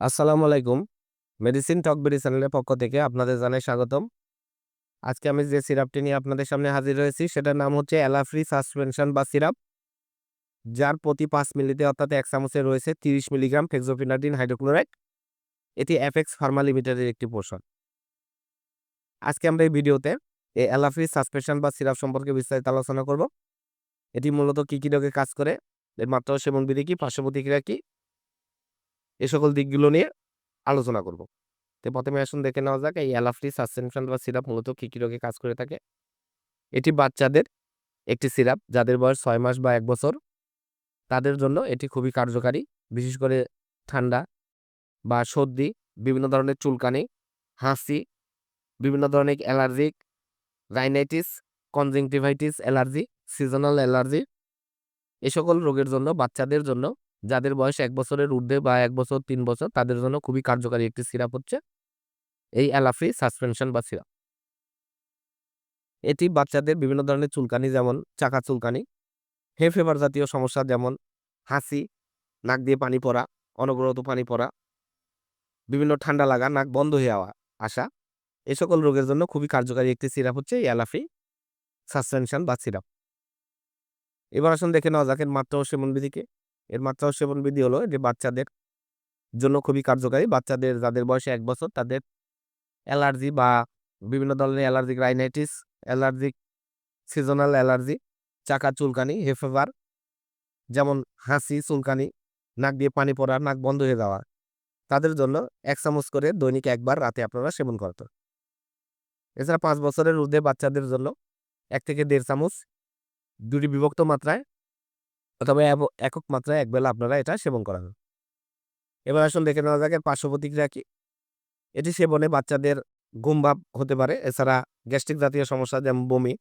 আসসালামু আলাইকুম। মেডিসিন টক বেরি চ্যানেলের পক্ষ থেকে আপনাদের জানাই স্বাগতম। আজকে আমি যে সিরাপটি নিয়ে আপনাদের সামনে হাজির হয়েছি, সেটার নাম হচ্ছে অ্যালাফ্রি সাসপেনশন বা সিরাপ। যার প্রতি পাঁচ মিলিতে অর্থাৎ এক চামচে রয়েছে তিরিশ মিলিগ্রাম ফেক্সোফিনাডিন হাইড্রোক্লোরাইড এটি এফএক্স ফার্মা লিমিটেডের একটি পোষণ। আজকে আমরা এই ভিডিওতে এই অ্যালাফ্রি সাসপেনশন বা সিরাপ সম্পর্কে বিস্তারিত আলোচনা করব। এটি মূলত কী কী রোগে কাজ করে, এর মাত্রা সেবন বিধি কী পার্শ্ব প্রতিক্রিয়া কী এ সকল দিকগুলো নিয়ে আলোচনা করব। তো প্রথমে আসুন দেখে নেওয়া যাক, এই অ্যালাফ্রি সাসপেনশন বা সিরাপ মূলত কী কী রোগে কাজ করে থাকে। এটি বাচ্চাদের একটি সিরাপ, যাদের বয়স ছয় মাস বা এক বছর। তাদের জন্য এটি খুবই কার্যকারী, বিশেষ করে ঠান্ডা বা সর্দি, বিভিন্ন ধরনের চুলকানি, হাসি, বিভিন্ন ধরনের allergic rhinitis, conjunctivitis allergy, seasonal allergy. এ সকল রোগের জন্য, বাচ্চাদের জন্য যাদের বয়স এক বছরের ঊর্ধ্বে বা এক বছর, তিন বছর, তাদের জন্য খুবই কার্যকারী একটি সিরাপ হচ্ছে এই অ্যালাফ্রি সাসপেনশন বা সিরাপ। এটি বাচ্চাদের বিভিন্ন ধরনের চুলকানি, যেমন চাকা চুলকানি, হে ফেভার জাতীয় সমস্যা, যেমন হাসি, নাক দিয়ে পানি পড়া, অনবরত পানি পড়া, বিভিন্ন ঠান্ডা লাগা, নাক বন্ধ হয়ে যাওয়া আসা, এ সকল রোগের জন্য খুবই কার্যকারী একটি সিরাপ হচ্ছে অ্যালাফি সাসপেনশন বা সিরাপ। এবার আসুন দেখে নেওয়া যাক এর মাত্রা ও এর মাত্রা সেবন বিধি হলো যে বাচ্চাদের জন্য খুবই কার্যকারী। বাচ্চাদের যাদের বয়সে এক বছর, তাদের অ্যালার্জি বা বিভিন্ন ধরনের allergic rhinitis, allergic seasonal allergy, চাকা চুলকানি হেফেভার যেমন হাসি, চুলকানি, নাক দিয়ে পানি পড়া, নাক বন্ধ হয়ে যাওয়া, তাদের জন্য এক চামচ করে দৈনিক একবার রাতে আপনারা সেবন করতে এছাড়া পাঁচ বছরের ঊর্ধ্বে বাচ্চাদের জন্য এক থেকে দেড় চামচ, দুটি বিভক্ত মাত্রায় অথবা একক মাত্রায় একবেলা আপনারা এটা সেবন করাবেন এবার আসুন দেখে নেওয়া যাক পার্শ্ব প্রতিক্রিয়া কি। এটি সেবনে বাচ্চাদের ঘুম ভাব হতে পারে, এছাড়া গ্যাস্ট্রিক জাতীয় সমস্যা যেমন বমি,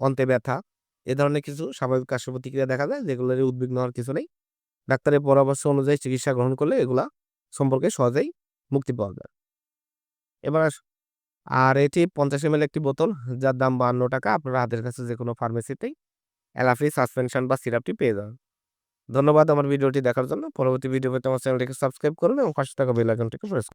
অন্তে ব্যথা, এ ধরনের কিছু স্বাভাবিক পার্শ্ব প্রতিক্রিয়া দেখা যায় যেগুলোর উদ্বিগ্ন হওয়ার কিছু নেই। ডাক্তারের পরামর্শ অনুযায়ী চিকিৎসা গ্রহণ করলে এগুলা সম্পর্কে সহজেই মুক্তি পাওয়া যায়। এবার আর এটি পঞ্চাশ এম একটি বোতল, যার দাম বাহান্ন টাকা, আপনারা হাতের কাছে যে কোনো ফার্মেসিতেই অ্যালাফি সাসপেনশন বা সিরাপটি পেয়ে যান ধন্যবাদ আমার ভিডিওটি দেখার জন্য। পরবর্তী ভিডিও পেতে আমার চ্যানেলটিকে সাবস্ক্রাইব করুন এবং পাশে থাকা বেল আইকনটিকে প্রেস